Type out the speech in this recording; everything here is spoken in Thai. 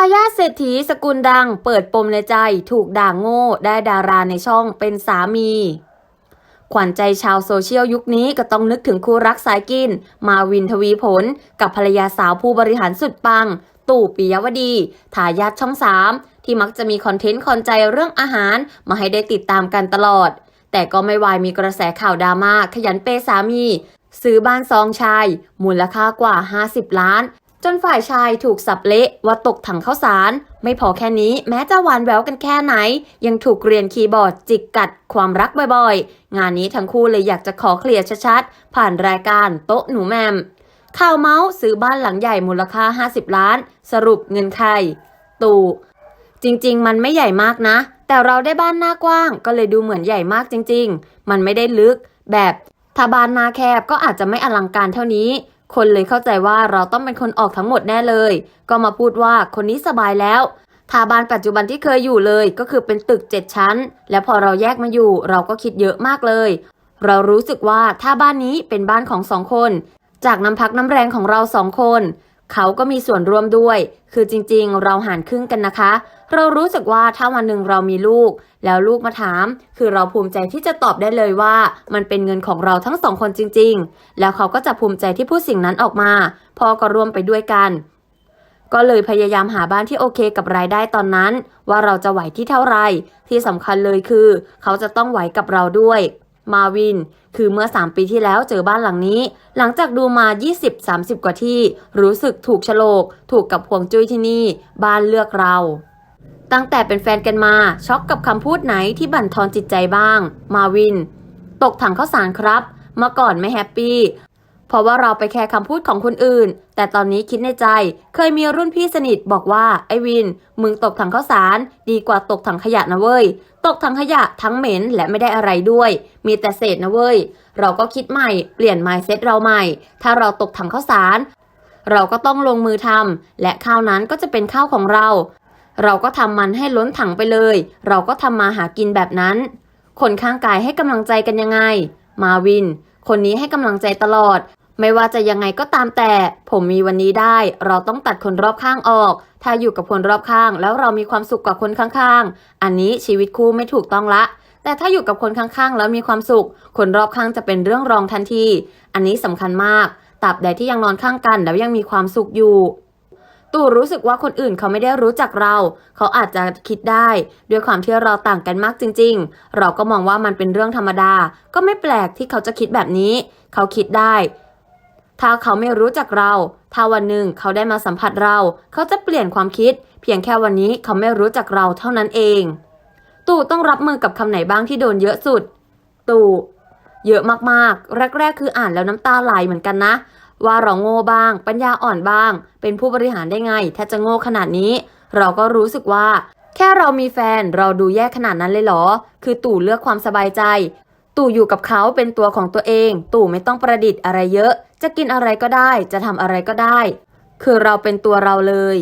ายาทเศรษฐีสกุลดังเปิดปมในใจถูกด่างโง่ได้ดาราในช่องเป็นสามี ขวัญใจชาวโซเชียลยุคนี้ก็ต้องนึกถึงคู่รักสายกิน มาวินทวีผล กับภรรยาสาวผู้บริหารสุดปัง ตู่ปิยวดี ทายาทช่อง3ที่มักจะมีคอนเทนต์คอนใจเรื่องอาหารมาให้ได้ติดตามกันตลอด แต่ก็ไม่วายมีกระแสข่าวดราม่าขยันเปย์สามี ซื้อบ้านซองชาย มูลค่ากว่า 50 ล้าน จนฝ่ายชายถูกสับเละว่าตกถังข้าวสาร ไม่พอแค่นี้แม้จะหวานแววกันแค่ไหน ยังถูกเรียนคีย์บอร์ดจิกกัดความรักบ่อยๆ งานนี้ทั้งคู่เลยอยากจะขอเคลียร์ชัดๆ ผ่านรายการโต๊ะหนูแมม ข่าวเมาส์ซื้อบ้านหลังใหญ่มูลค่า 50 ล้าน สรุปเงินใครตู่จริงๆ มันไม่ใหญ่มากนะ แต่เราได้บ้านหน้ากว้าง ก็เลยดูเหมือนใหญ่มากจริง ๆ มันไม่ได้ลึกแบบถ้าบ้านหนาแคบก็อาจจะไม่อลังการเท่านี้ คนเลยเข้าใจว่าเราต้องเป็นคนออกทั้งหมดแน่เลย ก็มาพูดว่าคนนี้สบายแล้วทาบ้านปัจจุบันที่เคยอยู่เลยก็คือเป็นตึกเจ็ดชั้น และพอเราแยกมาอยู่เราก็คิดเยอะมากเลย เรารู้สึกว่าถ้าบ้านนี้เป็นบ้านของสองคน จากน้ำพักน้ำแรงของเราสองคน เขาก็มีส่วนร่วมด้วย คือจริงๆ เราหารครึ่งกันนะคะ เรารู้สึกว่าถ้าวันหนึ่งเรามีลูก แล้วลูกมาถาม คือเราภูมิใจที่จะตอบได้เลยว่า มันเป็นเงินของเราทั้งสองคนจริง ๆ แล้วเขาก็จะภูมิใจที่พูดสิ่งนั้นออกมา พ่อก็ร่วมไปด้วยกัน ก็เลยพยายามหาบ้านที่โอเคกับรายได้ตอนนั้น ว่าเราจะไหวที่เท่าไหร่ที่สำคัญเลยคือ เขาจะต้องไหวกับเราด้วย มาวิน คือเมื่อ 3 ปีที่แล้วเจอบ้านหลังนี้ หลังจากดูมา 20-30 กว่าที่ รู้สึกถูกฉลก ถูกกับพวงจุ้ยที่นี่ บ้านเลือกเรา ตั้งแต่เป็นแฟนกันมา ช็อกกับคำพูดไหนที่บั่นทอนจิตใจบ้าง มาวิน ตกถังข้าวสารครับ เมื่อก่อนไม่แฮปปี้ เพราะว่าเราไปแคร์คำพูดของคนอื่น แต่ตอนนี้คิดในใจ เคยมีรุ่นพี่สนิทบอกว่า ไอวิน มึงตกถังข้าวสาร ดีกว่าตกถังขยะนะเว้ย ตกถังขยะทั้งเหม็นและไม่ได้อะไรด้วย มีแต่เศษนะเว้ย เราก็คิดใหม่ เปลี่ยน mindset เราใหม่ ถ้าเราตกถังข้าวสาร เราก็ต้องลงมือทำและข้าวนั้นก็จะเป็นข้าวของเรา เราก็ทำมันให้ล้นถังไปเลย เราก็ทำมาหากินแบบนั้น คนข้างกายให้กำลังใจกันยังไง มาวินคนนี้ให้กำลังใจตลอด ไม่ว่าจะยังไงก็ตามแต่ ผมมีวันนี้ได้ เราต้องตัดคนรอบข้างออก ถ้าอยู่กับคนรอบข้าง แล้วเรามีความสุขกับคนข้างๆ อันนี้ชีวิตคู่ไม่ถูกต้องละ แต่ถ้าอยู่กับคนข้างๆ แล้วมีความสุข คนรอบข้างจะเป็นเรื่องรองทันที อันนี้สำคัญมากตราบใดที่ยังนอนข้างกันแล้วยังมีความสุขอยู่ตู่รู้สึกว่าคนอื่นเขาไม่ได้รู้จักเรา เขาอาจจะคิดได้ ด้วยความที่เราต่างกันมากจริง ๆ เราก็มองว่ามันเป็นเรื่องธรรมดา ก็ไม่แปลกที่เขาจะคิดแบบนี้ เขาคิดได้ ถ้าเขาไม่รู้จักเรา ถ้าวันหนึ่งเขาได้มาสัมผัสเรา เขาจะเปลี่ยนความคิด เพียงแค่วันนี้เขาไม่รู้จักเราเท่านั้นเอง ตู่ต้องรับมือกับคำไหนบ้างที่โดนเยอะสุด ตู่เยอะมากๆ แรก ๆ คืออ่านแล้วน้ำตาไหลเหมือนกันนะ ว่าเราโง่บ้าง ปัญญาอ่อนบ้าง เป็นผู้บริหารได้ไง ถ้าจะโง่ขนาดนี้ เราก็รู้สึกว่า แค่เรามีแฟนเราดูแย่ขนาดนั้นเลยเหรอ คือตู่เลือกความสบายใจ ตู่อยู่กับเขาเป็นตัวของตัวเอง ตู่ไม่ต้องประดิษฐ์อะไรเยอะ จะกินอะไรก็ได้ จะทำอะไรก็ได้ คือเราเป็นตัวเราเลย